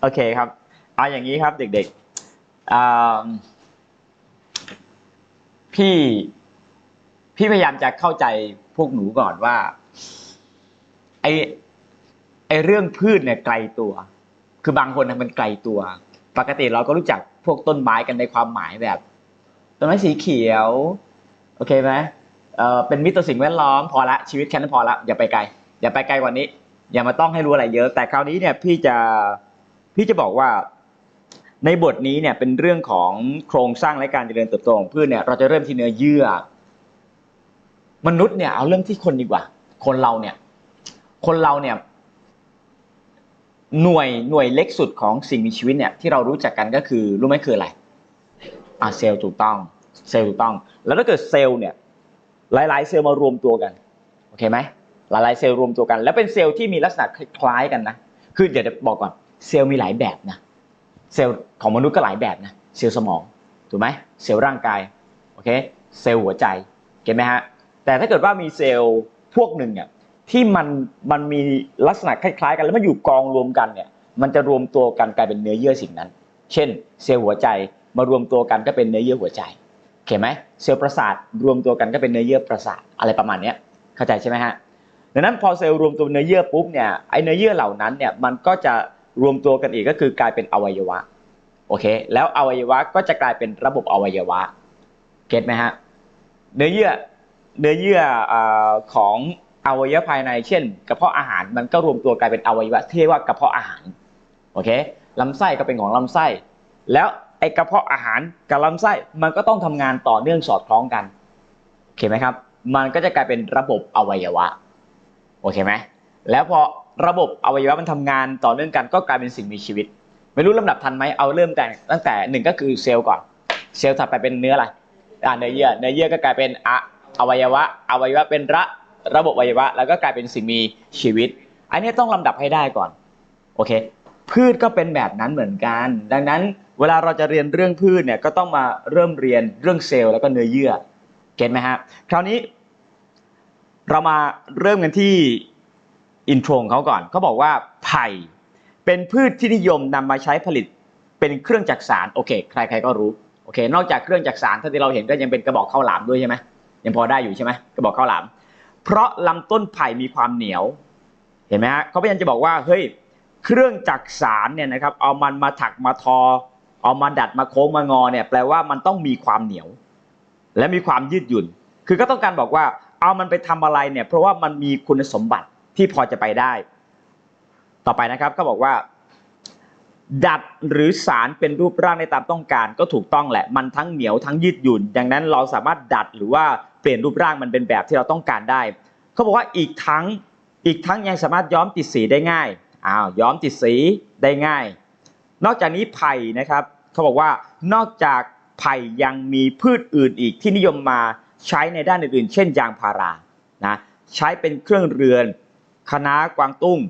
โอเคครับเอาอย่างนี้ครับเด็กๆพี่พี่พยายามจะเข้าใจพวกหนูก่อนว่า ไอไอเรื่องพืชเนี่ยไกลตัว คือบางคนนะมันไกลตัว ปกติเราก็รู้จักพวกต้นไม้กันในความหมายแบบต้นไม้สีเขียว โอเคไหมเออเป็นมิตรต่อสิ่งแวดล้อมพอละชีวิตแค่นั้นพอละอย่าไปไกล อย่าไปไกลกว่านี้ อย่ามาต้องให้รู้อะไรเยอะ แต่คราวนี้เนี่ยพี่จะ พี่จะบอกว่าในบทนี้เนี่ยเป็นเรื่องของโครงสร้างและการเจริญเติบโตของพืชเนี่ยเราจะเริ่มที่เนื้อเยื่อ มนุษย์เนี่ยเอาเริ่มที่คนดีกว่า คนเราเนี่ย คนเราเนี่ย หน่วยหน่วยเล็กสุดของสิ่งมีชีวิตเนี่ยที่เรารู้จักกันก็คือรู้ไหมคืออะไรอ่าเซลล์ถูกต้อง เซลล์ถูกต้อง แล้วถ้าเกิดเซลล์เนี่ย หลาย ๆ เซลล์มารวมตัวกันโอเคไหมหลายๆเซลล์รวมตัวกัน แล้วเป็นเซลล์ที่มีลักษณะคล้ายๆกันนะคือเดี๋ยวจะบอกก่อน เซลล์มีหลายแบบนะเซลล์ของมนุษย์ก็หลายแบบนะเซลล์สมองถูกไหมเซลล์ร่างกายโอเคเซลล์หัวใจเก็ตไหมฮะแต่ถ้าเกิดว่ามีเซลล์พวกหนึ่งเนี่ยที่มันมันมีลักษณะคล้ายๆ กันแล้วมันอยู่กองรวมกันเนี่ยมันจะรวมตัวกันกลายเป็นเนื้อเยื่อสิ่งนั้น เช่น เซลล์หัวใจมารวมตัวกันก็เป็นเนื้อเยื่อหัวใจโอเคไหมเซลล์ประสาทรวมตัวกันก็เป็นเนื้อเยื่อประสาทอะไรประมาณนี้เข้าใจใช่ไหมฮะดังนั้นพอเซลล์รวมตัวเป็นเนื้อเยื่อปุ๊บเนี่ยไอเนื้อเยื่อเหล่านั้นเนี่ยมันก็จะ รวมตัวกันอีกก็คือกลายเป็นอวัยวะโอเค แล้วอวัยวะก็จะกลายเป็นระบบอวัยวะเก็ตไหมฮะเนื้อเยื่อเนื้อเยื่อของอวัยวะภายในเช่น กระเพาะอาหารมันก็รวมตัวกลายเป็นอวัยวะที่เรียกว่ากระเพาะอาหารโอเคลำไส้ก็เป็นของลำไส้ แล้วไอกระเพาะอาหารกับลำไส้มันก็ต้องทำงานต่อเนื่องสอดคล้องกันโอเคไหมครับ มันก็จะกลายเป็นระบบอวัยวะโอเคไหมแล้วพอ ระบบอวัยวะมันทำงานต่อเนื่องกันก็กลายเป็นสิ่งมีชีวิต ไม่รู้ลำดับทันไหมเอาเริ่มแต่ตั้งแต่หนึ่งก็คือเซลล์ก่อน เซลล์ถัดไปเป็นเนื้ออะไรอ่าเนื้อเยื่อเนื้อเยื่อก็กลายเป็นอะอวัยวะอวัยวะเป็นระระบบอวัยวะ แล้วก็กลายเป็นสิ่งมีชีวิต อันนี้ต้องลำดับให้ได้ก่อนโอเค พืชก็เป็นแบบนั้นเหมือนกัน ดังนั้นเวลาเราจะเรียนเรื่องพืชเนี่ยก็ต้องมาเริ่มเรียนเรื่องเซลล์แล้วก็เนื้อเยื่อเก็ตไหมฮะคราวนี้เรามาเริ่มกันที่ อินโทรของเขาก่อนเขาบอกว่าไผ่เป็นพืชที่นิยมนำมาใช้ผลิตเป็นเครื่องจักสารโอเค ใครๆก็รู้โอเค นอกจากเครื่องจักสารที่เราเห็นก็ยังเป็นกระบอกข้าวหลามด้วยใช่ไหมยังพอได้อยู่ใช่ไหมกระบอกข้าวหลาม เพราะลำต้นไผ่มีความเหนียวเห็นไหมฮะเขาพยายามจะบอกว่าเฮ้ยเครื่องจักสารเนี่ยนะครับเอามันมาถักมาทอ เอามาดัดมาโค้งมางอเนี่ยแปลว่ามันต้องมีความเหนียว และมีความยืดหยุ่น คือก็ต้องการบอกว่าเอามันไปทำอะไรเนี่ยเพราะว่ามันมีคุณสมบัติ ที่พอจะไปได้ ต่อไปนะครับก็บอกว่า ดัดหรือสารเป็นรูปร่างในตามต้องการก็ถูกต้องแหละ มันทั้งเหนียวทั้งยืดหยุ่น ดังนั้นเราสามารถดัดหรือว่าเปลี่ยนรูปร่างมันเป็นแบบที่เราต้องการได้ เขาบอกว่าอีกทั้งอีกทั้งยังสามารถย้อมติดสีได้ง่ายอ้าวย้อมติดสีได้ง่าย นอกจากนี้ไผ่นะครับเขาบอกว่านอกจากไผ่ยังมีพืชอื่นอีกที่นิยมมาใช้ในด้านอื่นๆ เช่นยางพารานะใช้เป็นเครื่องเรือน คะน้ากวางตุ้ง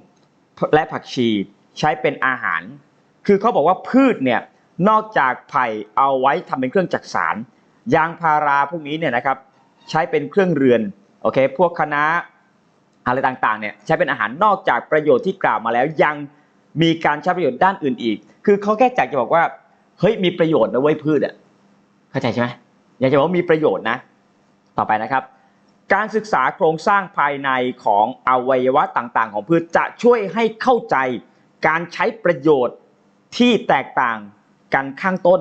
และผักชีใช้เป็นอาหาร คือเขาบอกว่าพืชเนี่ยนอกจากไผ่เอาไว้ทำเป็นเครื่องจักสารยางพาราพวกนี้เนี่ยนะครับใช้เป็นเครื่องเรือนโอเคพวกคะน้าอะไรต่างๆเนี่ยใช้เป็นอาหารนอกจากประโยชน์ที่กล่าวมาแล้ว ยังมีการใช้ประโยชน์ด้านอื่นอีก คือเขาแค่อยากจะบอกว่าเฮ้ยมีประโยชน์นะเว้ยพืชอะเข้าใจใช่ไหมอยากจะบอกว่ามีประโยชน์นะ ต่อไปนะครับ การศึกษาโครงสร้างภายในของอวัยวะต่างๆ ของพืชจะช่วยให้เข้าใจการใช้ประโยชน์ที่แตกต่างกันข้างต้น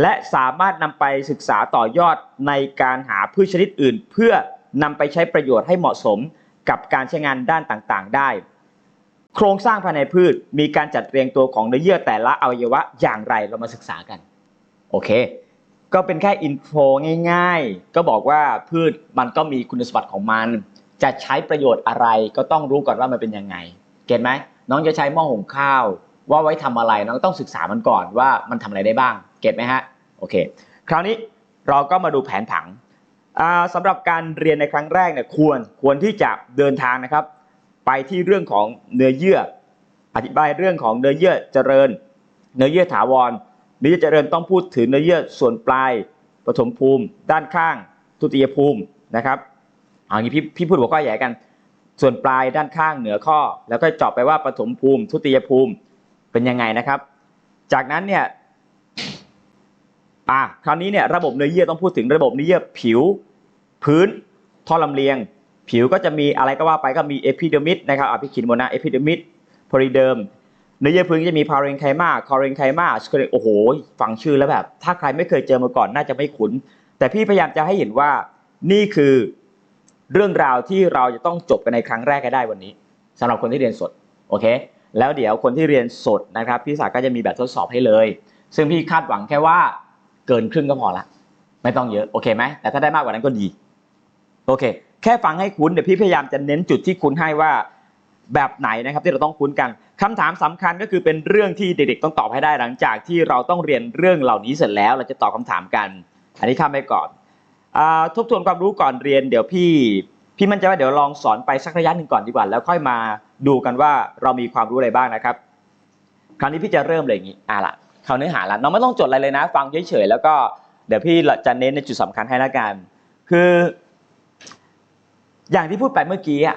และสามารถนำไปศึกษาต่อยอดในการหาพืชชนิดอื่น เพื่อนำไปใช้ประโยชน์ให้เหมาะสมกับการใช้งานด้านต่างๆ ได้ โครงสร้างภายในพืชมีการจัดเรียงตัวของเนื้อเยื่อแต่ละอวัยวะอย่างไรเรามาศึกษากัน โอเค ก็เป็นแค่อินโฟง่ายๆ ก็บอกว่าพืชมันก็มีคุณสมบัติของมัน จะใช้ประโยชน์อะไรก็ต้องรู้ก่อนว่ามันเป็นยังไง เก็ตไหมน้องจะใช้หม้อหุงข้าว ว่าไว้ทำอะไรน้องต้องศึกษามันก่อนว่ามันทำอะไรได้บ้าง เก็ตไหมฮะโอเค คราวนี้เราก็มาดูแผนผังอ่าสำหรับการเรียนในครั้งแรกเนี่ยควรควรที่จะเดินทางนะครับ ไปที่เรื่องของเนื้อเยื่อ อธิบายเรื่องของเนื้อเยื่อเจริญ เนื้อเยื่อถาวร นื้อเยื่อเจริญต้องพูดถึงเนื้อเยื่อส่วนปลายปฐมภูมิ ด้านข้างทุติยภูมินะครับเอางี้พี่พี่พูดหัวข้อใหญ่กัน ส่วนปลายด้านข้างเหนือข้อ แล้วก็เจาะไปว่าปฐมภูมิ ทุติยภูมิเป็นยังไงนะครับ จากนั้นเนี่ยอะคราวนี้เนี่ยระบบเนื้อเยื่อต้องพูดถึงระบบเนื้อเยื่อผิว พื้นท่อลำเลียง ผิวก็จะมีอะไรก็ว่าไปก็มีเอพิเดอร์มิดนะครับอะพี่ขีดบนหนะเอพิเดอร์มิดโพลิเดิม เนื้อเยื่อพื้นจะมีพาเรนไคมาคอเรนไคมาสโอ้โห ฟังชื่อแล้วแบบ ถ้าใครไม่เคยเจอมาก่อนน่าจะไม่คุ้น แต่พี่พยายามจะให้เห็นว่านี่คือเรื่องราวที่เราจะต้องจบกันในครั้งแรกให้ได้วันนี้สำหรับคนที่เรียนสด โอเค แล้วเดี๋ยวคนที่เรียนสดนะครับ พี่สาก็จะมีแบบทดสอบให้เลย ซึ่งพี่คาดหวังแค่ว่าเกินครึ่งก็พอละ ไม่ต้องเยอะ โอเคไหม แต่ถ้าได้มากกว่านั้นก็ดี โอเค แค่ฟังให้คุ้น เดี๋ยวพี่พยายามจะเน้นจุดที่คุ้นให้ว่า แบบไหนนะครับที่เราต้องคุ้นกันคำถามสำคัญก็คือเป็นเรื่องที่เด็กๆต้องตอบให้ได้หลังจากที่เราต้องเรียนเรื่องเหล่านี้เสร็จแล้ว เราจะตอบคำถามกัน อันนี้ข้ามไปก่อนอทบทวนความรู้ก่อนเรียนเดี๋ยวพี่พี่มั่นใจว่าเดี๋ยวลองสอนไปสักระยะหนึ่งก่อนดีกว่า แล้วค่อยมาดูกันว่าเรามีความรู้อะไรบ้างนะครับ คราวนี้พี่จะเริ่มเลยอย่างนี้อะล่ะเข้าเนื้อหาละน้องไม่ต้องจดอะไรเลยนะ ฟังเฉยๆแล้วก็เดี๋ยวพี่จะเน้นในจุดสำคัญให้ละกัน คือ อย่างที่พูดไปเมื่อกี้อะ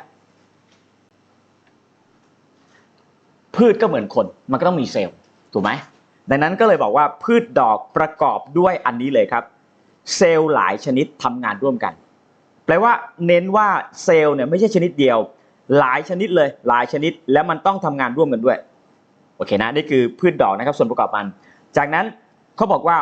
พืชก็เหมือนคน มันก็ต้องมีเซลล์ถูกไหมดังนั้นก็เลยบอกว่าพืชดอกประกอบด้วยอันนี้เลยครับ เซลล์หลายชนิดทำงานร่วมกัน แปลว่าเน้นว่าเซลล์เนี่ยไม่ใช่ชนิดเดียว หลายชนิดเลยหลายชนิดแล้วมันต้องทำงานร่วมกันด้วยโอเคนะนี่คือพืชดอกนะครับส่วนประกอบมัน จากนั้นเขาบอกว่า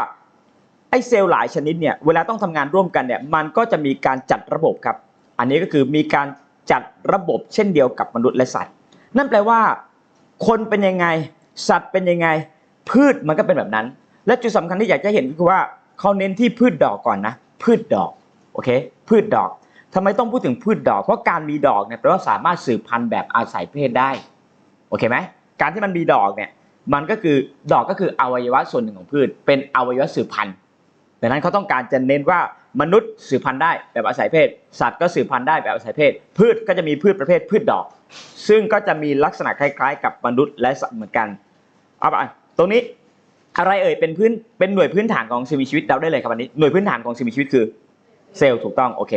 ไอ้เซลล์หลายชนิดเนี่ยเวลาต้องทำงานร่วมกันเนี่ยมันก็จะมีการจัดระบบครับ อันนี้ก็คือมีการจัดระบบเช่นเดียวกับมนุษย์และสัตว์ นั่นแปลว่า คนเป็นยังไง สัตว์เป็นยังไง พืชมันก็เป็นแบบนั้น และจุดสำคัญที่อยากจะเห็นก็คือว่าเขาเน้นที่พืชดอกก่อนนะ พืชดอกโอเค พืชดอกทำไมต้องพูดถึงพืชดอก เพราะการมีดอกเนี่ยแปลว่าสามารถสืบพันธุ์แบบอาศัยเพศได้โอเคไหมการที่มันมีดอกเนี่ยมันก็คือดอกก็คืออวัยวะส่วนหนึ่งของพืช เป็นอวัยวะสืบพันธุ์ดังนั้นเขาต้องการจะเน้นว่า มนุษย์สืบพันธุ์ได้แบบอาศัยเพศ สัตว์ก็สืบพันธุ์ได้แบบอาศัยเพศ พืชก็จะมีพืชประเภทพืชดอก ซึ่งก็จะมีลักษณะคล้าย ๆ กับมนุษย์และสัตว์เหมือนกันเอาไปตรงนี้อะไรเอ่ยเป็นพื้นเป็นหน่วยพื้นฐานของสิ่งมีชีวิตเราได้เลยครับวันนี้หน่วยพื้นฐานของสิ่งมีชีวิตคือเซลล์ถูกต้องโอเค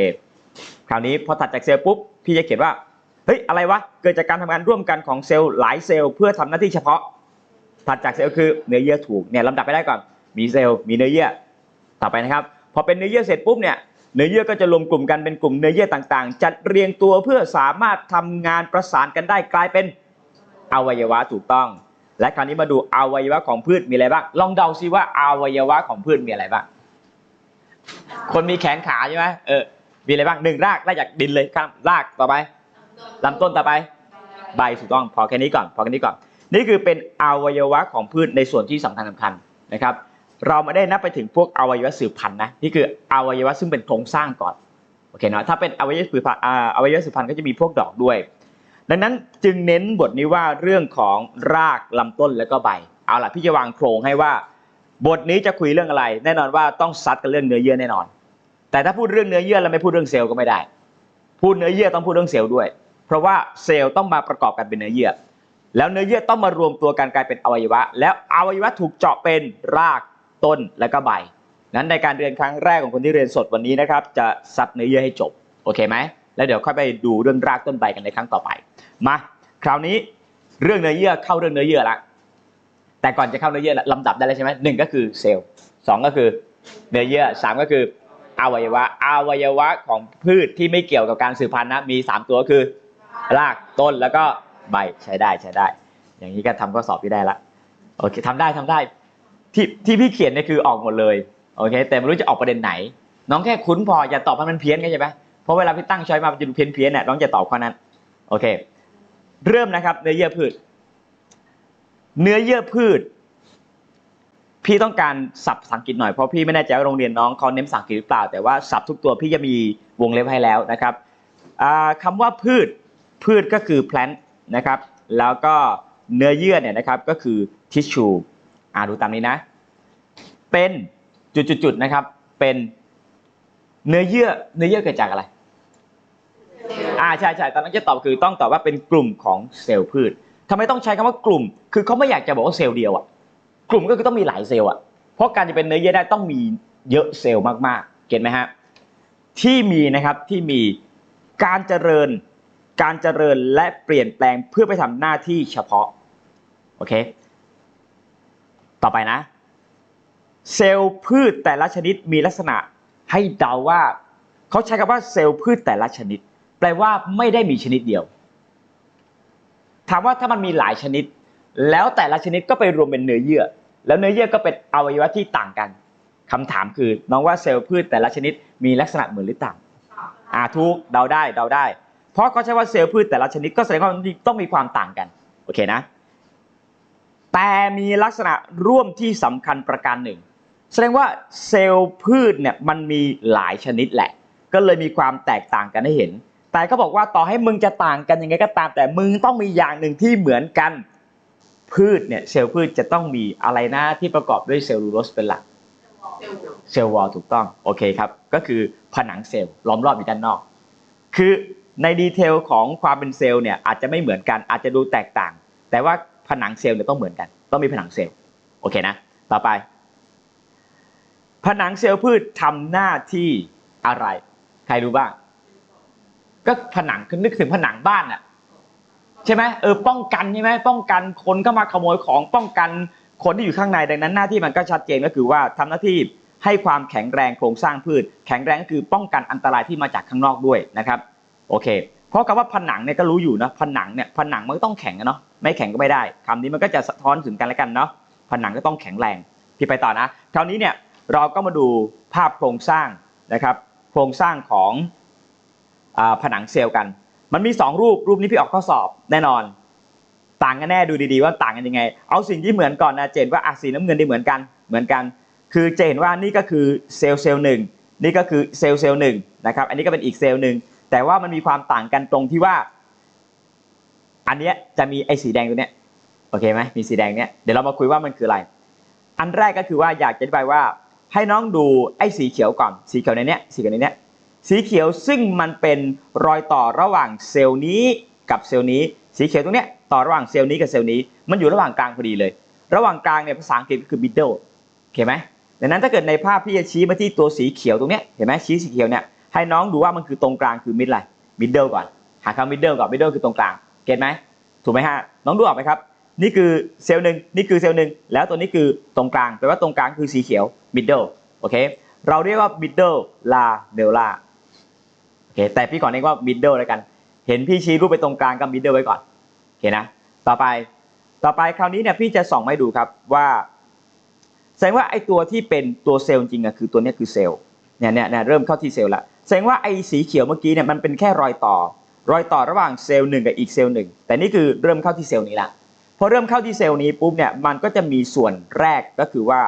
คราวนี้พอถัดจากเซลล์ปุ๊บพี่จะเขียนว่าเฮ้ยอะไรวะเกิดจากการทำงานร่วมกันของเซลล์หลายเซลล์เพื่อทำหน้าที่เฉพาะถัดจากเซลล์คือเนื้อเยื่อถูกเนี่ยลำดับไปได้ก่อนมีเซลล์มีเนื้อเยื่อต่อไปนะครับ พอเป็นเนื้อเยื่อเสร็จปุ๊บเนี่ยเนื้อเยื่อก็จะรวมกลุ่มกันเป็นกลุ่มเนื้อเยื่อต่างๆ จัดเรียงตัวเพื่อสามารถทำงานประสานกันได้กลายเป็นอวัยวะถูกต้อง และคราวนี้มาดูอวัยวะของพืชมีอะไรบ้างลองเดาซิว่าอวัยวะของพืชมีอะไรบ้างคนมีแขนขาใช่ไหมเออมีอะไรบ้างหนึ่งรากรากจากดินเลยครับรากต่อไปลำต้นต่อไปใบถูกต้องพอแค่นี้ก่อนพอแค่นี้ก่อน นี่คือเป็นอวัยวะของพืชในส่วนที่สำคัญสำคัญนะครับ เราไม่ได้นับไปถึงพวกอวัยวะสืบพันธุ์นะนี่คืออวัยวะซึ่งเป็นโครงสร้างก่อนโอเคเนาะถ้าเป็นอวัยวะสืบพันธุ์อวัยวะสืบพันธุ์ก็จะมีพวกดอกด้วย ดังนั้นจึงเน้นบทนี้ว่าเรื่องของรากลำต้นแล้วก็ใบ เอาล่ะพี่จะวางโครงให้ว่า บทนี้จะคุยเรื่องอะไร แน่นอนว่าต้องซัดกันเรื่องเนื้อเยื่อแน่นอน แต่ถ้าพูดเรื่องเนื้อเยื่อแล้วไม่พูดเรื่องเซลล์ก็ไม่ได้ พูดเนื้อเยื่อต้องพูดเรื่องเซลล์ด้วย เพราะว่าเซลล์ต้องมาประกอบกันเป็นเนื้อเยื่อแล้วเนื้อเยื่อต้องมารวมตัวกันกลายเป็นอวัยวะ แล้วอวัยวะถูกเจาะเป็นราก ต้นและก็ใบ นั้นในการเรียนครั้งแรกของคนที่เรียนสดวันนี้นะครับ จะซัดเนื้อเยื่อให้จบ โอเคไหม แล้วเดี๋ยวค่อยไปดูเรื่องรากต้นใบกันในครั้งต่อไป มา คราวนี้เรื่องเนื้อเยื่อเข้าเรื่องเนื้อเยื่อละ แต่ก่อนจะเข้าเนื้อเยื่อลำดับได้แล้วใช่ไหมหนึ่งก็คือเซลล์สองก็คือเนื้อเยื่อสามก็คืออวัยวะอวัยวะของพืชที่ไม่เกี่ยวกับการสืบพันธุ์นะมีสามตัวคือ รากต้นแล้วก็ใบใช้ได้ใช้ได้ อย่างนี้ก็ทำข้อสอบพี่ได้ละโอเคทำได้ทำได้ ที่ที่พี่เขียนเนี่ยคือออกหมดเลยโอเค แต่ไม่รู้จะออกประเด็นไหน น้องแค่คุ้นพออย่าตอบให้มันเพี้ยนกันใช่ไหมเพราะเวลาพี่ตั้งช้อยมาจะดูเพี้ยนเพี้ยนๆเนี่ยน้องจะตอบข้อนั้นโอเค เริ่มนะครับเนื้อเยื่อพืช เนื้อเยื่อพืช พี่ต้องการศัพท์ภาษาอังกฤษหน่อยเพราะพี่ไม่แน่ใจว่าโรงเรียนน้องเขาเน้นภาษาอังกฤษหรือเปล่า แต่ว่าศัพท์ทุกตัวพี่จะมีวงเล็บให้แล้วนะครับอ่าคำว่าพืชพืชก็คือ plant นะครับ แล้วก็เนื้อเยื่อเนี่ยนะครับก็คือ tissue อ่าดูตามนี้นะ เป็นจุดๆนะครับ เป็นเนื้อเยื่อเนื้อเยื่อเกิดจากอะไร อ่าใช่ใช่ตอนนั้นจะตอบคือต้องตอบว่าเป็นกลุ่มของเซลล์พืชทำไมต้องใช้คำว่ากลุ่ม คือเขาไม่อยากจะบอกว่าเซลล์เดียวอะ กลุ่มก็คือต้องมีหลายเซลล์อะ เพราะการจะเป็นเนื้อเยื่อได้ต้องมีเยอะเซลล์มากๆ เก็ตไหมฮะ ที่มีนะครับที่มีการเจริญ การเจริญและเปลี่ยนแปลงเพื่อไปทำหน้าที่เฉพาะ โอเค ต่อไปนะ เซลล์พืชแต่ละชนิดมีลักษณะให้เดาว่า เขาใช้คำว่าเซลล์พืชแต่ละชนิด แปลว่าไม่ได้มีชนิดเดียว ถามว่าถ้ามันมีหลายชนิด แล้วแต่ละชนิดก็ไปรวมเป็นเนื้อเยื่อ แล้วเนื้อเยื่อก็เป็นอวัยวะที่ต่างกันคำถามคือน้องว่าเซลล์พืชแต่ละชนิดมีลักษณะเหมือนหรือต่างอ่าทุกเดาได้เดาได้ เพราะเขาใช้ว่าเซลล์พืชแต่ละชนิดก็แสดงว่ามันต้องมีความต่างกัน โอเคนะ แต่มีลักษณะร่วมที่สำคัญประการหนึ่ง แสดงว่าเซลล์พืชเนี่ยมันมีหลายชนิดแหละ ก็เลยมีความแตกต่างกันให้เห็น แต่เขาบอกว่าต่อให้มึงจะต่างกันยังไงก็ตาม แต่มึงต้องมีอย่างหนึ่งที่เหมือนกันพืชเนี่ยเซลล์พืชจะต้องมีอะไรนะที่ประกอบด้วยเซลลูโลสเป็นหลักเซลล์วอลถูกต้องโอเคครับ ก็คือผนังเซลล์ล้อมรอบอยู่ด้านนอก คือในดีเทลของความเป็นเซลล์เนี่ยอาจจะไม่เหมือนกันอาจจะดูแตกต่าง แต่ว่า ผนังเซลล์เนี่ยต้องเหมือนกัน ต้องมีผนังเซลล์โอเคนะ ต่อไป ผนังเซลล์พืชทำหน้าที่อะไร ใครรู้บ้างก็ผนังคือนึกถึงผนังบ้านอะใช่ไหมเออป้องกันใช่ไหมป้องกันคนเข้ามาขโมยของป้องกันคนที่อยู่ข้างในดังนั้นหน้าที่มันก็ชัดเจนก็คือว่าทำหน้าที่ให้ความแข็งแรงโครงสร้างพืช แข็งแรงก็คือป้องกันอันตรายที่มาจากข้างนอกด้วยนะครับ โอเค เพราะคำว่าผนังเนี่ยก็รู้อยู่นะผนังเนี่ยผนังมันก็ต้องแข็งอะเนาะไม่แข็งก็ไม่ได้คำนี้มันก็จะสะท้อนถึงกันและกันเนาะผนังก็ต้องแข็งแรงพี่ไปต่อนะคราวนี้เนี่ยเราก็มาดูภาพโครงสร้างนะครับ โครงสร้างของอผนังเซลล์กัน มันมี 2 รูปรูปนี้พี่ออกข้อสอบแน่นอน ต่างกันแน่ดูดีๆว่าต่างกันยังไง เอาสิ่งที่เหมือนก่อนนะเจนว่าอะสีน้ำเงินได้เหมือนกันเหมือนกัน คือจะเห็นว่านี่ก็คือเซลล์เซลล์หนึ่งนี่ก็คือเซลล์เซลล์หนึ่งนะครับอันนี้ก็เป็นอีกเซลล์หนึ่ง แต่ว่ามันมีความต่างกันตรงที่ว่า อันเนี้ยจะมีไอ้สีแดงตัวเนี้ยโอเคไหมมีสีแดงเนี้ยเดี๋ยวเรามาคุยว่ามันคืออะไร อันแรกก็คือว่าอยากจะอธิบายว่า ให้น้องดูไอ้สีเขียวก่อน สีเขียวในเนี้ยสีเขียวในเนี้ยสีเขียวซึ่งมันเป็นรอยต่อระหว่างเซลล์นี้กับเซลล์นี้ สีเขียวตรงเนี้ยต่อระหว่างเซลล์นี้กับเซลล์นี้ มันอยู่ระหว่างกลางพอดีเลย ระหว่างกลางเนี่ยภาษาอังกฤษก็คือ middle โอเคไหมดังนั้นถ้าเกิดในภาพพี่จะชี้มาที่ตัวสีเขียวตรงเนี้ยเห็นไหมชี้สีเขียวเนี่ย ให้น้องดูว่ามันคือตรงกลางคือ mid อะไร middle ก่อน หาคำ middle ก่อน middle คือตรงกลางเก็ตไหมถูกไหมฮะน้องดูออกไหมครับ นี่คือเซลล์หนึ่งนี่คือเซลล์หนึ่งแล้วตัวนี้คือตรงกลางแปลว่าตรงกลางคือสีเขียว middle โอเคเราเรียกว่า middle la bella โอเคแต่พี่ขอเรียกว่า middle แล้วกัน เห็นพี่ชี้รูปไปตรงกลางก็ middle ไว้ก่อนโอเคนะต่อไปต่อไปคราวนี้เนี่ยพี่จะส่องให้ดูครับว่าแสดงว่าไอ้ตัวที่เป็นตัวเซลล์จริงอะคือตัวนี้คือเซลล์เนี่ยเนี่ยเนี่ยเริ่มเข้าที่เซลล์ละ แสดงว่าไอ้สีเขียวเมื่อกี้เนี่ยมันเป็นแค่รอยต่อ รอยต่อระหว่างเซลล์หนึ่งกับอีกเซลล์หนึ่งแต่นี่คือเริ่มเข้าที่เซลล์นี้ละพอเริ่มเข้าที่เซลล์นี้ปุ๊บเนี่ยมันก็จะมีส่วนแรกก็คือว่า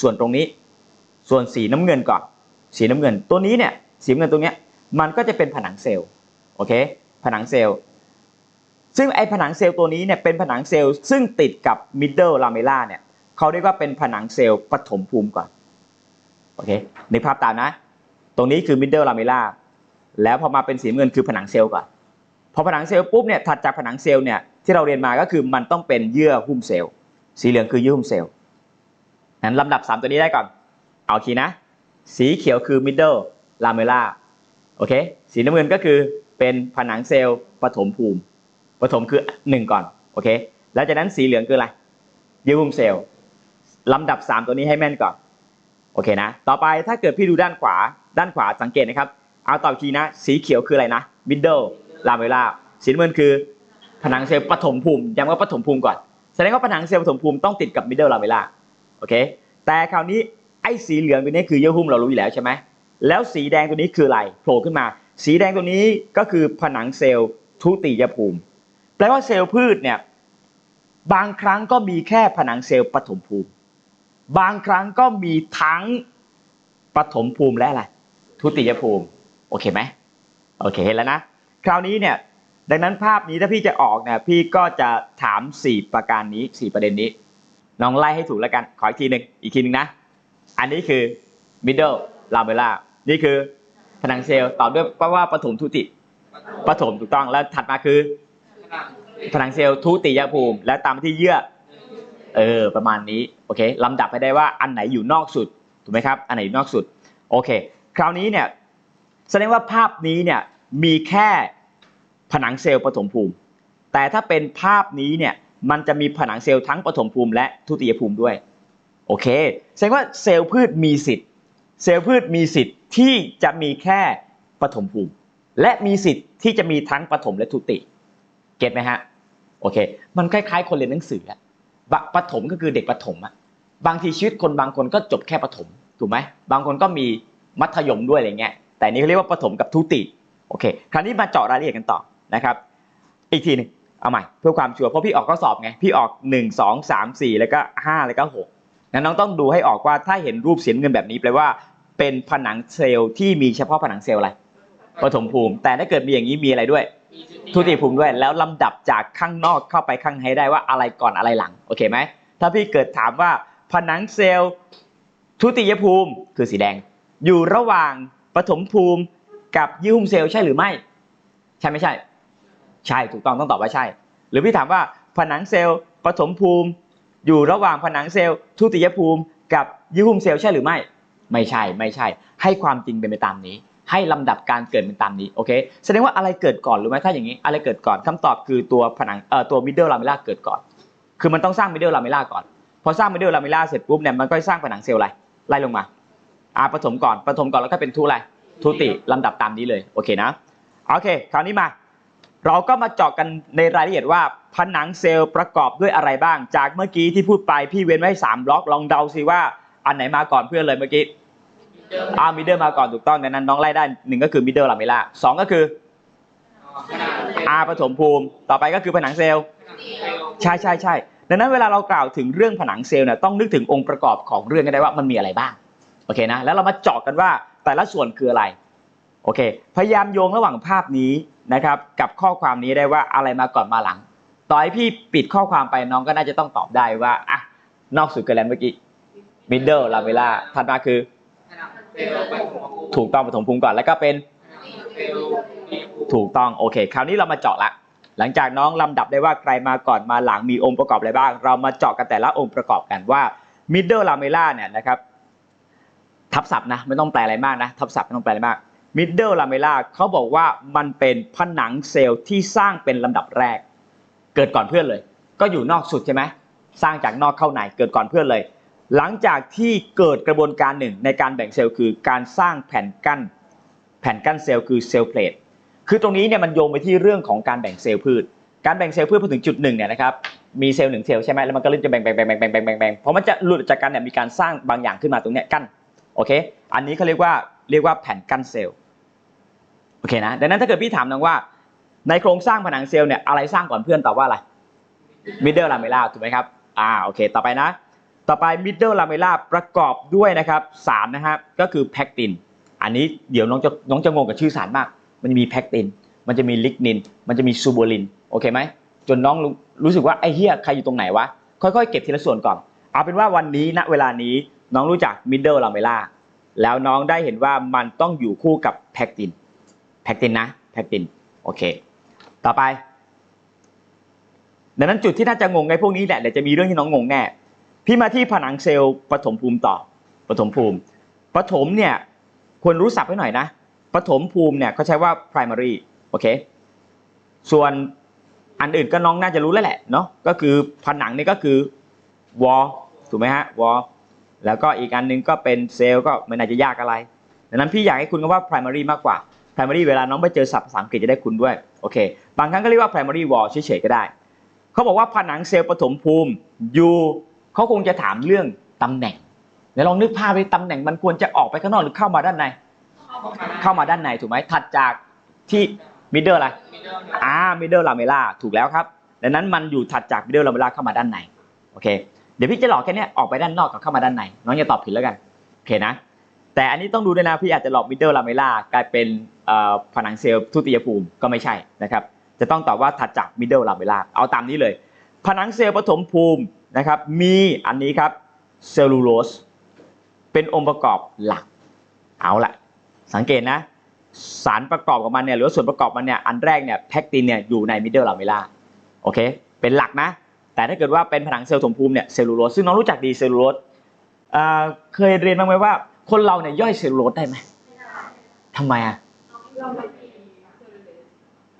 ส่วนตรงนี้ ส่วนสีน้ำเงินก่อนสีน้ำเงิน ตัวนี้เนี่ยสีน้ำเงินตรงเนี้ยมันก็จะเป็นผนังเซลล์โอเคผนังเซลล์ซึ่งไอ้ผนังเซลล์ตัวนี้เนี่ยเป็นผนังเซลล์ซึ่งติดกับ middle lamella เนี่ยเขาเรียกว่าเป็นผนังเซลล์ปฐมภูมิก่อนโอเคในกภาพตามนะ ตรงนี้คือ middle lamella แล้วพอมาเป็นสีเงินคือผนังเซลล์ก่อนพอผนังเซลล์ปุ๊บเนี่ยถัดจากผนังเซลล์เนี่ยที่เราเรียนมาก็คือมันต้องเป็นเยื่อหุ้มเซลล์สีเหลืองคือเยื่อหุ้มเซลล์นั้นลำดับ 3 ตัวนี้ได้ก่อน เอาทีนะ สีเขียวคือ middle lamella โอเค สีน้ำเงินก็คือเป็นผนังเซลล์ปฐมภูมิปฐมคือ 1 ก่อน โอเค แล้วจากนั้นสีเหลืองคืออะไร เยื่อหุ้มเซลล์ลำดับ 3 ตัวนี้ให้แม่นก่อน โอเคนะ ต่อไปถ้าเกิดพี่ดูด้านขวา ด้านขวาสังเกตนะครับ เอาต่อทีนะ สีเขียวคืออะไรนะ middle lamella สีน้ำเงินคือผนังเซลล์ปฐมภูมิย้ำว่าปฐมภูมิก่อน แสดงว่าผนังเซลล์ปฐมภูมิต้องติดกับ middle lamella โอเค แต่คราวนี้ไอ้สีเหลืองตัวนี้คือเยื่อหุ้มเรารู้อยู่แล้วใช่ไหมแล้วสีแดงตัวนี้คืออะไรโผล่ขึ้นมา สีแดงตัวนี้ก็คือผนังเซลล์ทุติยภูมิ แปลว่าเซลล์พืชเนี่ยบางครั้งก็มีแค่ผนังเซลล์ปฐมภูมิ บางครั้งก็มีทั้งปฐมภูมิและอะไร ทุติยภูมิ โอเคไหมโอเคเห็นแล้วนะ คราวนี้เนี่ย ดังนั้นภาพนี้ถ้าพี่จะออกเนี่ยพี่ก็จะถาม 4 ประการนี้ 4 ประเด็นนี้ลองไล่ให้ถูกแล้วกัน ขออีกทีหนึ่งอีกทีหนึ่งนะ อันนี้คือ middle lamella นี่คือผนังเซลล์ตอบด้วยว่าปฐมทุติปฐมถูกต้องแล้วถัดมาคือผนังเซลล์ทุติยภูมิ และตามที่เยื่อเออประมาณนี้โอเคลำดับให้ได้ว่าอันไหนอยู่นอกสุดถูกไหมครับ อันไหนอยู่นอกสุดโอเค คราวนี้เนี่ยแสดงว่าภาพนี้เนี่ยมีแค่ผนังเซลล์ปฐมภูมิ แต่ถ้าเป็นภาพนี้เนี่ยมันจะมีผนังเซลล์ทั้งปฐมภูมิและทุติยภูมิด้วยโอเคแสดงว่าเซลล์พืชมีสิทธิ์ เซลล์พืชมีสิทธิ์ที่จะมีแค่ปฐมภูมิ และมีสิทธิ์ที่จะมีทั้งปฐมและทุติ เก็ตไหมฮะโอเค มันคล้ายๆ คนเรียนหนังสืออะปฐมก็คือเด็กปฐมอะบางทีชีวิตคนบางคนก็จบแค่ปฐมถูกไหมบางคนก็มี มัธยมด้วยอะไรเงี้ยแต่นี่เขาเรียกว่าปฐมกับทุติโอเคคราวนี้มาเจาะรายละเอียดกันต่อนะครับ อีกทีหนึงเอาใหม่เพื่อความชัวร์เพราะพี่ออกข้อสอบไงพี่ออก 1 2 3 4 แล้วก็ 5 แล้วก็6งั้นน้องต้องดูให้ออกว่าถ้าเห็นรูปเสียงเงินแบบนี้แปลว่า เป็นผนังเซลล์ที่มีเฉพาะผนังเซลล์อะไรปฐมภูมิ แต่ถ้าเกิดมีอย่างนี้มีอะไรด้วยทุติภูมิด้วยแล้วลำดับจากข้างนอกเข้าไปข้างในได้ว่าอะไรก่อนอะไรหลังโอเคไหมถ้าพี่เกิดถามว่าผนังเซลล์ทุติยภูมิคือสีแดง อยู่ระหว่างปฐมภูมิกับยี่หุ้มเซลล์ใช่หรือไม่ ใช่ไม่ใช่ ใช่ถูกต้องต้องตอบว่าใช่ หรือพี่ถามว่าผนังเซลล์ปฐมภูมิ อยู่ระหว่างผนังเซลล์ทุติยภูมิ กับยี่หุ้มเซลล์ใช่หรือไม่ ไม่ใช่ไม่ใช่ ให้ความจริงเป็นไปตามนี้ ให้ลำดับการเกิดเป็นตามนี้โอเคแสดงว่าอะไรเกิดก่อนรู้ไหมถ้าอย่างนี้ อะไรเกิดก่อนคำตอบคือตัวผนังเอ่อตัวมิดเดิลลาเมล่าเกิดก่อน คือมันต้องสร้างมิดเดิลลาเมล่าก่อนพอสร้างมิดเดิลลาเมล่าเสร็จปุ๊บเนี่ยมันก็สร้างผนังเซลล์อะไรไล่ลงมา อ่าผสมก่อนผสมก่อนแล้วก็เป็นทุอะไรทุติลำดับตามนี้เลยโอเคนะโอเค คราวนี้มา เราก็มาเจาะกันในรายละเอียดว่าผนังเซลล์ประกอบด้วยอะไรบ้าง จากเมื่อกี้ที่พูดไปพี่เว้นไว้สามบล็อกลองเดาสิว่าอันไหนมาก่อนเพื่อนเลยเมื่อกี้อ่ามิดเดิลมาก่อนถูกต้องดังนั้นน้องไล่ได้หนึ่งก็คือมิดเดิลลาเมล่าสองก็คืออาผสมภูมิ ต่อไปก็คือผนังเซลล์ใช่ใช่ใช่ดังนั้นเวลาเรากล่าวถึงเรื่องผนังเซลล์เนี่ยต้องนึกถึงองค์ประกอบของเรื่องกันได้ว่ามันมีอะไรบ้าง โอเคนะแล้วเรามาเจาะกันว่าแต่ละส่วนคืออะไรโอเค พยายามโยงระหว่างภาพนี้นะครับ กับข้อความนี้ได้ว่าอะไรมาก่อนมาหลัง ต่อให้พี่ปิดข้อความไปน้องก็น่าจะต้องตอบได้ว่าอะนอกสุดเกินแล้วเมื่อกี้ middle ลาเวล่าถัดมาคือ ถูกต้องปฐมภูมิก่อนแล้วก็เป็นถูกต้องโอเค คราวนี้เรามาเจาะละหลังจากน้องลำดับได้ว่าใครมาก่อนมาหลังมีองค์ประกอบอะไรบ้าง เรามาเจาะกันแต่ละองค์ประกอบกันว่า middle lamella เนี่ยนะครับ ทับศัพท์นะไม่ต้องแปลอะไรมากนะทับศัพท์ไม่ต้องแปลอะไรมาก middle lamella เขาบอกว่ามันเป็นผนังเซลล์ที่สร้างเป็นลำดับแรก เกิดก่อนเพื่อนเลย ก็อยู่นอกสุดใช่ไหมสร้างจากนอกเข้าในเกิดก่อนเพื่อนเลย หลังจากที่เกิดกระบวนการหนึ่งในการแบ่งเซลล์คือการสร้างแผ่นกั้น แผ่นกั้นเซลล์คือเซลล์เพลทคือตรงนี้เนี่ยมันโยงไปที่เรื่องของการแบ่งเซลล์พืช การแบ่งเซลล์พืชพอถึงจุดหนึ่งเนี่ยนะครับมีเซลล์หนึ่งเซลล์ใช่ไหมแล้วมันก็เริ่มจะแบ่งแบ่งแบ่งแบ่งแบ่งแบ่งพอมันจะหลุดจากกันเนี่ยมีการสร้างบางอย่างขึ้นมาตรงเนี้ยกั้น โอเค อันนี้เขาเรียกว่าเรียกว่าแผ่นกั้นเซลล์โอเคนะดังนั้นถ้าเกิดพี่ถามน้องว่า ในโครงสร้างผนังเซลล์เนี่ยอะไรสร้างก่อนเพื่อนตอบว่าอะไร middle lamella ถูกไหมครับอ่าโอเค ต่อไปนะ ต่อไป middle lamella ประกอบด้วยนะครับสารนะครับก็คือแพคติน อันนี้เดี๋ยวน้องจะน้องจะงงกับชื่อสารมาก มันมีแพคติน มันจะมีลิกนิน มันจะมีซูโบลินโอเคไหมจนน้องรู้รู้สึกว่าไอ้เฮียใครอยู่ตรงไหนวะค่อยๆเก็บทีละส่วนก่อน เอาเป็นว่าวันนี้ณเวลานี้ น้องรู้จัก middle lamella แล้วน้องได้เห็นว่ามันต้องอยู่คู่กับแพคตินแพคตินนะแพคตินโอเค ต่อไป ดังนั้นจุดที่น่าจะงงในพวกนี้แหละเดี๋ยวจะมีเรื่องที่น้องงงแน่พี่มาที่ผนังเซลล์ปฐมภูมิต่อปฐมภูมิปฐมเนี่ยควรรู้ศัพท์ไว้หน่อยนะปฐมภูมิเนี่ยเขาใช้ว่า primary โอเค ส่วนอันอื่นก็น้องน่าจะรู้แล้วแหละเนาะก็คือผนังนี่ก็คือ wall ถูกไหมฮะ wall แล้วก็อีกอันหนึงก็เป็นเซลล์ก็ไม่น่าจะยากอะไร ดังนั้นพี่อยากให้คุณคำว่า primary มากกว่า primary เวลาน้องไปเจอศัพท์ภาษาอังกฤษจะได้คุณด้วย โอเค บางครั้งก็เรียกว่า primary wall เฉยๆก็ได้ เขาบอกว่าผนังเซลล์ปฐมภูมิอยู่เขาคงจะถามเรื่องตำแหน่งเดี๋ยวลองนึกภาพไปตำแหน่งมันควรจะออกไปข้างนอกหรือเข้ามาด้านใน เข้ามาด้านในถูกไหมถัดจากที่ middle อะไรอ่า middle lamella ถูกแล้วครับ ดังนั้นมันอยู่ถัดจาก middle lamella เข้ามาด้านใน โอเค เดี๋ยวพี่จะหลอกแค่เนี้ยออกไปด้านนอกกับเข้ามาด้านในน้องอย่าตอบผิดแล้วกันโอเคนะ แต่อันนี้ต้องดูด้วยนะพี่อาจจะหลอก middle lamella กลายเป็นผนังเซลล์ทุติยภูมิก็ไม่ใช่นะครับ จะต้องตอบว่าถัดจาก middle lamella เอาตามนี้เลย ผนังเซลล์ปฐมภูมินะครับมีอันนี้ครับเซลลูโลสเป็นองค์ประกอบหลัก เอาละสังเกตนะ สารประกอบของมันเนี่ยหรือส่วนประกอบมันเนี่ยอันแรกเนี่ยแพคตินเนี่ยอยู่ใน middle lamella โอเคเป็นหลักนะ แต่ถ้าเกิดว่าเป็นผนังเซลล์ปฐมภูมิเนี่ยเซลลูโลสซึ่งน้องรู้จักดีเซลลูโลสเคยเรียนบ้างไหมว่า คนเราเนี่ยย่อยเซลลูโลสได้ไหมทำไมอะ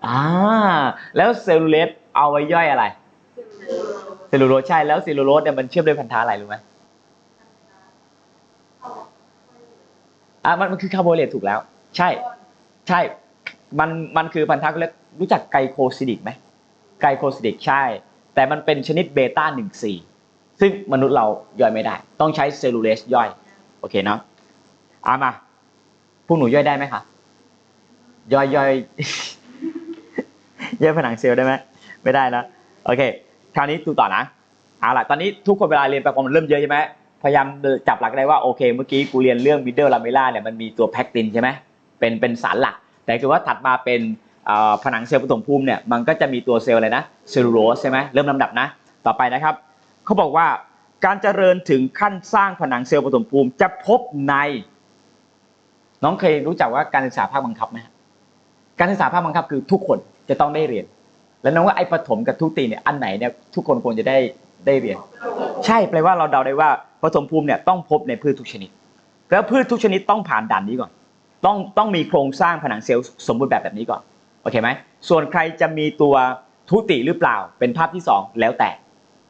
อ่าแล้วเซลลูเลสเอาไว้ย่อยอะไรเซลลูโลสใช่แล้วเซลลูโลสเนี่ยมันเชื่อมด้วยพันธะอะไรรู้ไหมอะมันมันคือคาร์โบไฮเดรตถูกแล้ว ใช่ ใช่มันมันคือพันธะเขาเรียกรู้จักไกลโคซิดิกไหมไกลโคซิดิกใช่ แต่มันเป็นชนิดเบต้าหนึ่งสี่ซึ่งมนุษย์เราย่อยไม่ได้ ต้องใช้เซลลูเลสย่อย โอเคเนาะเอามาพวกหนูย่อยได้ไหมคะย่อยย่อยย่อยผนังเซลล์ได้ไหมไม่ได้นะโอเค คราวนี้ดูต่อนะเอาล่ะตอนนี้ทุกคนเวลาเรียนไปพอมันเริ่มเยอะใช่ไหมพยายามจับหลักได้ว่าโอเค เมื่อกี้กูเรียนเรื่องมิดเดิลลาเมล่าเนี่ยมันมีตัวแพคตินใช่ไหมเป็นเป็นสารหลัก แต่คือว่าถัดมาเป็น ผนังเซลล์ปฐมภูมิเนี่ยมันก็จะมีตัวเซลล์อะไรนะเซลลูโลสใช่ไหมเริ่มลำดับนะ ต่อไปนะครับเขาบอกว่าการเจริญถึงขั้นสร้างผนังเซลล์ปฐมภูมิจะพบใน น้องเคยรู้จักว่าการศึกษาภาคบังคับไหมฮะการศึกษาภาคบังคับคือทุกคนจะต้องได้เรียน แล้วน้องว่าไอ้ปฐมกับทุติเนี่ยอันไหนเนี่ยทุกคนควรจะได้ได้เรียน ใช่แปลว่าเราเดาได้ว่าปฐมภูมิเนี่ยต้องพบในพืชทุกชนิด แล้วพืชทุกชนิดต้องผ่านด่านนี้ก่อน ต้องต้องมีโครงสร้างผนังเซลล์สมบูรณ์แบบแบบนี้ก่อน เคไหมส่วนใครจะมีตัวทุติหรือเปล่าเป็นภาพที่สองแล้วแต่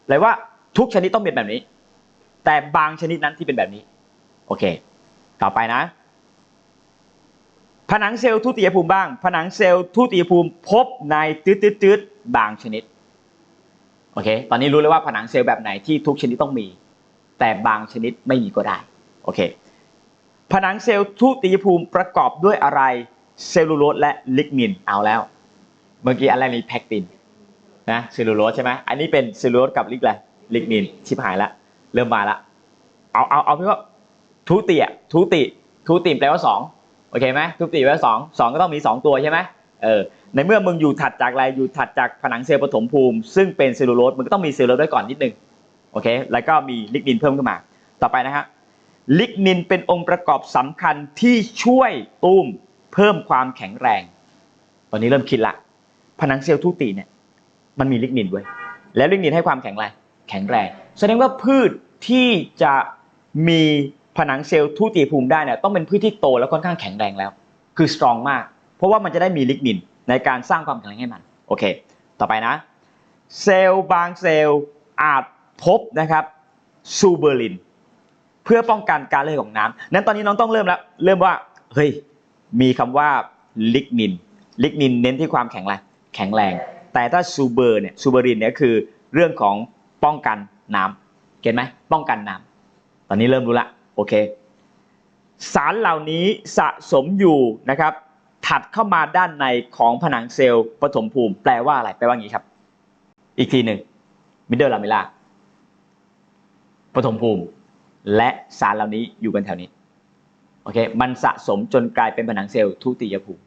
แปลว่าทุกชนิดต้องเป็นแบบนี้ แต่บางชนิดนั้นที่เป็นแบบนี้ โอเค ต่อไปนะ ผนังเซลล์ทุติยภูมิบ้าง ผนังเซลล์ทุติยภูมิพบในตืดตืดตืดๆบางชนิดโอเค ตอนนี้รู้แล้วว่าผนังเซลล์แบบไหนที่ทุกชนิดต้องมี แต่บางชนิดไม่มีก็ได้ โอเค ผนังเซลล์ทุติยภูมิประกอบด้วยอะไร เซลลูโลสและลิกนินเอาแล้ว เมื่อกี้อะไรมีแพคตินนะเซลลูโลสใช่ไหมอันนี้เป็นเซลลูโลสกับลิกอะไรลิกนินชิบหายละเริ่มมาละเอาเอาเอาพี่ว่าทุติอะทุติทุติแปลว่าสองโอเคไหมทุติแปลว่าสองสองก็ต้องมีสองตัวใช่ไหมเออในเมื่อมึงอยู่ถัดจากอะไรอยู่ถัดจากผนังเซลล์ปฐมภูมิ ซึ่งเป็นเซลลูโลสมึงก็ต้องมีเซลลูโลสด้วยก่อนนิดนึงโอเคแล้วก็มีลิกนินเพิ่มขึ้นมา ต่อไปนะฮะลิกนินเป็นองค์ประกอบสำคัญที่ช่วยตุ้ม เพิ่มความแข็งแรง ตอนนี้เริ่มคิดละ ผนังเซลล์ทุติเนี่ยมันมีลิกนินด้วยแล้วลิกนินให้ความแข็งแรง แข็งแรง แสดงว่าพืชที่จะมีผนังเซลล์ทุติภูมิได้เนี่ยต้องเป็นพืชที่โตแล้วค่อนข้างแข็งแรงแล้ว คือสตรองมาก เพราะว่ามันจะได้มีลิกนินในการสร้างความแข็งแรงให้มัน โอเค ต่อไปนะ เซลล์บางเซลล์อาจพบนะครับซูเบอร์ลิน เพื่อป้องกันการระเหยของน้ำนั้นตอนนี้น้องต้องเริ่มแล้ว เริ่มว่า เฮ้ย มีคำว่าลิกนิน ลิกนินเน้นที่ความแข็งแรงแข็งแรง แต่ถ้าซูเบอร์เนี่ยซูเบอรินเนี่ยคือเรื่องของป้องกันน้ำเก็ตไหมป้องกันน้ำตอนนี้เริ่มรู้ละโอเค สารเหล่านี้สะสมอยู่นะครับ ถัดเข้ามาด้านในของผนังเซลล์ปฐมภูมิ แปลว่าอะไร แปลว่างนี้ครับ อีกทีหนึ่งมิดเดิลลาเมล่าปฐมภูมิ และสารเหล่านี้อยู่กันแถวนี้ อเคมันสะสมจนกลายเป็นผนังเซลล์ทุติยภูมิ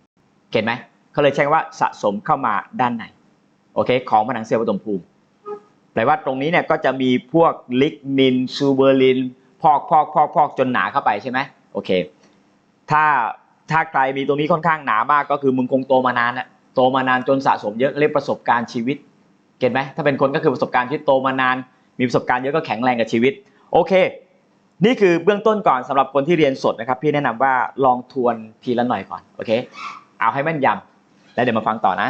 เห็นไหมเขาเลยใช้คำว่าสะสมเข้ามาด้านในโอเคของผนังเซลล์ปฐมภูมิแปลว่าตรงนี้เนี่ยก็จะมีพวกลิกนินซูเบอร์ลินพอกพอกพอกพอกจนหนาเข้าไปใช่ไหมโอเค ถ้าถ้าใครมีตรงนี้ค่อนข้างหนามากก็คือมึงคงโตมานานอะโตมานานจนสะสมเยอะเรียกประสบการณ์ชีวิตเก็ตไหมถ้าเป็นคนก็คือประสบการณ์ที่โตมานาน มีประสบการณ์เยอะก็แข็งแรงกับชีวิต โอเค นี่คือเบื้องต้นก่อนสำหรับคนที่เรียนสดนะครับ พี่แนะนำว่าลองทวนทีละหน่อยก่อนโอเค เอาให้แม่นยำแล้วเดี๋ยวมาฟังต่อนะ